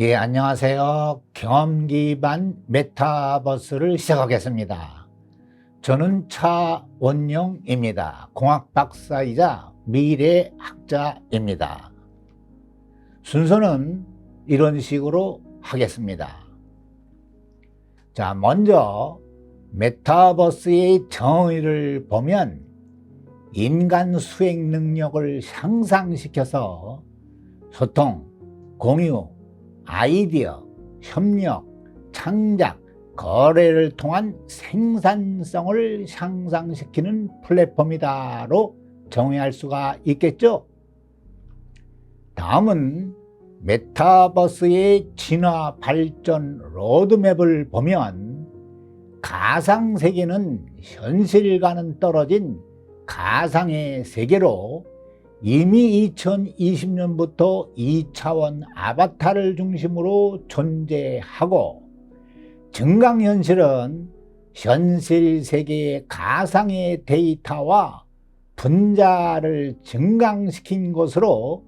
예, 안녕하세요. 경험 기반 메타버스를 시작하겠습니다. 저는 차원영입니다. 공학 박사이자 미래 학자입니다. 순서는 이런 식으로 하겠습니다. 자, 먼저 메타버스의 정의를 보면 인간 수행 능력을 향상시켜서 소통, 공유, 아이디어, 협력, 창작, 거래를 통한 생산성을 향상시키는 플랫폼이다로 정의할 수가 있겠죠. 다음은 메타버스의 진화 발전 로드맵을 보면 가상세계는 현실과는 떨어진 가상의 세계로 이미 2020년부터 2차원 아바타를 중심으로 존재하고 증강현실은 현실 세계의 가상의 데이터와 분자를 증강시킨 것으로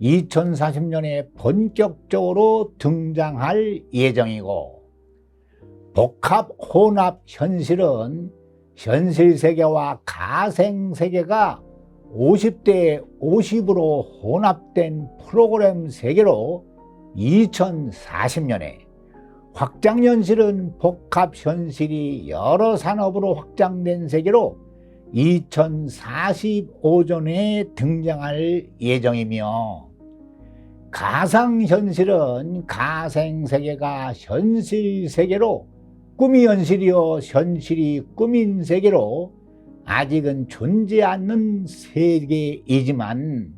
2040년에 본격적으로 등장할 예정이고 복합 혼합 현실은 현실 세계와 가생 세계가 50대 50으로 혼합된 프로그램 세계로 2040년에 확장현실은 복합현실이 여러 산업으로 확장된 세계로 2045년에 등장할 예정이며 가상현실은 가생세계가 현실세계로 꿈이 현실이요 현실이 꿈인 세계로 아직은 존재 않는 세계이지만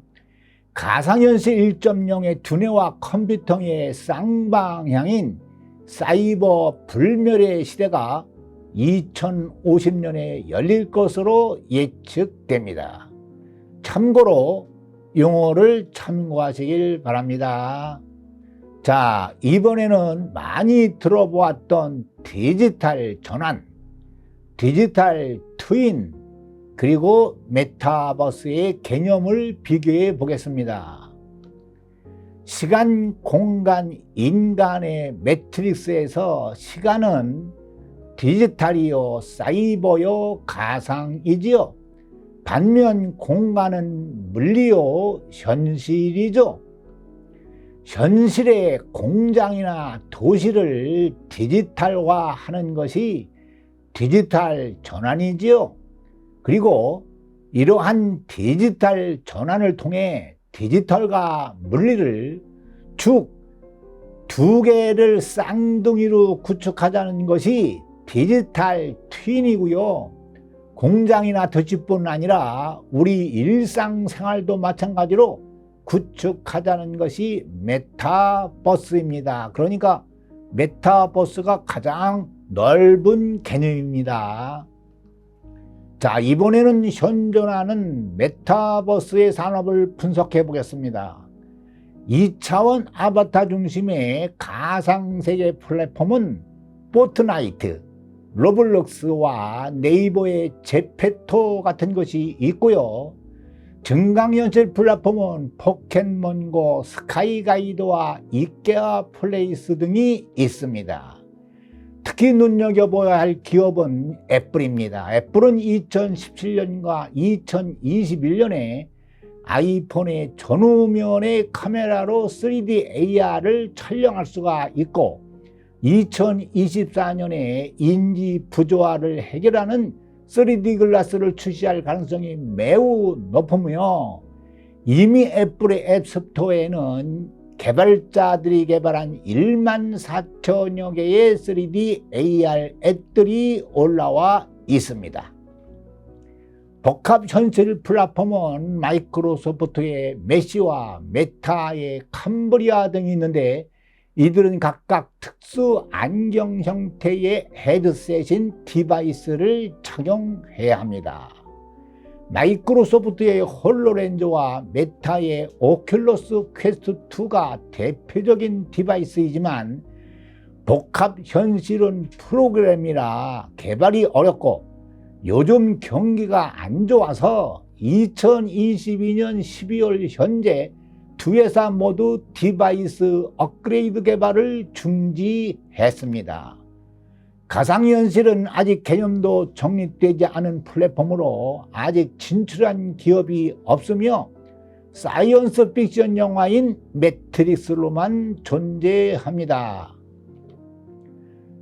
가상현실 1.0의 두뇌와 컴퓨터의 쌍방향인 사이버 불멸의 시대가 2050년에 열릴 것으로 예측됩니다. 참고로 용어를 참고하시길 바랍니다. 자, 이번에는 많이 들어보았던 디지털 전환, 디지털 트윈, 그리고 메타버스의 개념을 비교해 보겠습니다. 시간, 공간, 인간의 매트릭스에서 시간은 디지털이요, 사이버요, 가상이지요. 반면 공간은 물리요, 현실이죠. 현실의 공장이나 도시를 디지털화 하는 것이 디지털 전환이지요. 그리고 이러한 디지털 전환을 통해 디지털과 물리를 쭉두 개를 쌍둥이로 구축하자는 것이 디지털 트윈이고요. 공장이나 도시뿐 아니라 우리 일상생활도 마찬가지로 구축하자는 것이 메타버스입니다. 그러니까 메타버스가 가장 넓은 개념입니다. 자, 이번에는 현존하는 메타버스의 산업을 분석해 보겠습니다. 2차원 아바타 중심의 가상세계 플랫폼은 포트나이트, 로블록스와 네이버의 제페토 같은 것이 있고요. 증강현실 플랫폼은 포켓몬고, 스카이가이드와 이케아 플레이스 등이 있습니다. 특히 눈여겨봐야 할 기업은 애플입니다. 애플은 2017년과 2021년에 아이폰의 전후면의 카메라로 3D AR을 촬영할 수가 있고 2024년에 인지 부조화를 해결하는 3D 글라스를 출시할 가능성이 매우 높으며 이미 애플의 앱 스토어에는 개발자들이 개발한 1만 4천여 개의 3D AR 앱들이 올라와 있습니다. 복합 현실 플랫폼은 마이크로소프트의 메시와 메타의 캄브리아 등이 있는데 이들은 각각 특수 안경 형태의 헤드셋인 디바이스를 착용해야 합니다. 마이크로소프트의 홀로렌즈와 메타의 오큘러스 퀘스트 2가 대표적인 디바이스이지만 복합 현실은 프로그램이라 개발이 어렵고 요즘 경기가 안 좋아서 2022년 12월 현재 두 회사 모두 디바이스 업그레이드 개발을 중지했습니다. 가상현실은 아직 개념도 정립되지 않은 플랫폼으로 아직 진출한 기업이 없으며 사이언스 픽션 영화인 매트릭스로만 존재합니다.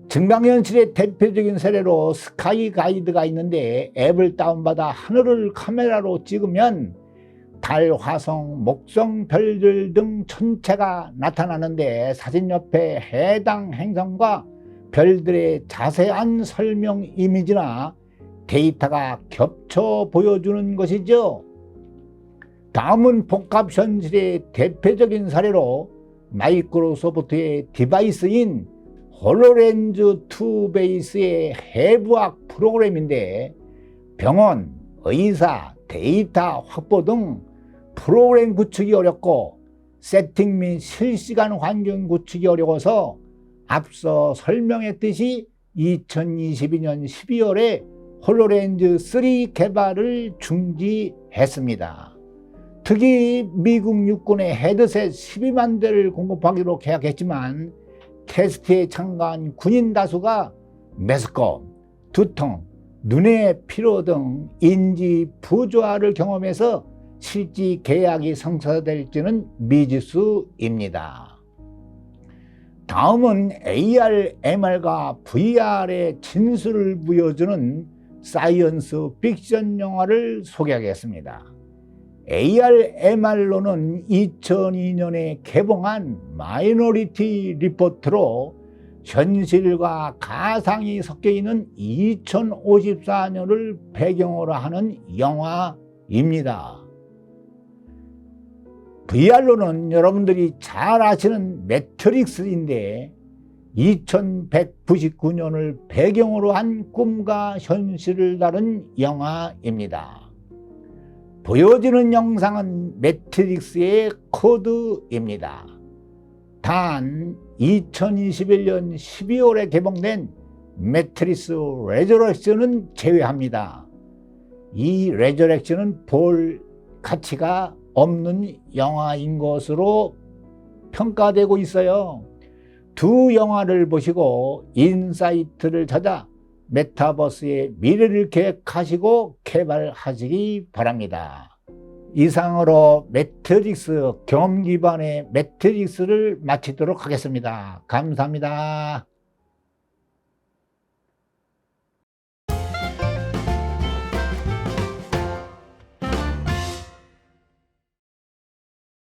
증강현실의 대표적인 사례로 스카이 가이드가 있는데 앱을 다운받아 하늘을 카메라로 찍으면 달, 화성, 목성, 별들 등 천체가 나타나는데 사진 옆에 해당 행성과 별들의 자세한 설명 이미지나 데이터가 겹쳐 보여주는 것이죠. 다음은 복합 현실의 대표적인 사례로 마이크로소프트의 디바이스인 홀로렌즈 2 베이스의 해부학 프로그램인데 병원, 의사, 데이터 확보 등 프로그램 구축이 어렵고 세팅 및 실시간 환경 구축이 어려워서 앞서 설명했듯이 2022년 12월에 홀로렌즈 3 개발을 중지했습니다. 특히 미국 육군의 헤드셋 12만 대를 공급하기로 계약했지만 테스트에 참가한 군인 다수가 메스꺼, 두통, 눈의 피로 등 인지 부조화를 경험해서 실제 계약이 성사될지는 미지수입니다. 다음은 AR, MR과 VR의 진술을 보여주는 사이언스 픽션 영화를 소개하겠습니다. AR, MR로는 2002년에 개봉한 마이너리티 리포트로 현실과 가상이 섞여 있는 2054년을 배경으로 하는 영화입니다. VR로는 여러분들이 잘 아시는 매트릭스인데 2199년을 배경으로 한 꿈과 현실을 다룬 영화입니다. 보여지는 영상은 매트릭스의 코드입니다. 단 2021년 12월에 개봉된 매트리스 레저렉션은 제외합니다. 이 레저렉션은 볼 가치가 없는 영화인 것으로 평가되고 있어요. 두 영화를 보시고 인사이트를 찾아 메타버스의 미래를 계획하시고 개발하시기 바랍니다. 이상으로 매트릭스 경험 기반의 매트릭스를 마치도록 하겠습니다. 감사합니다.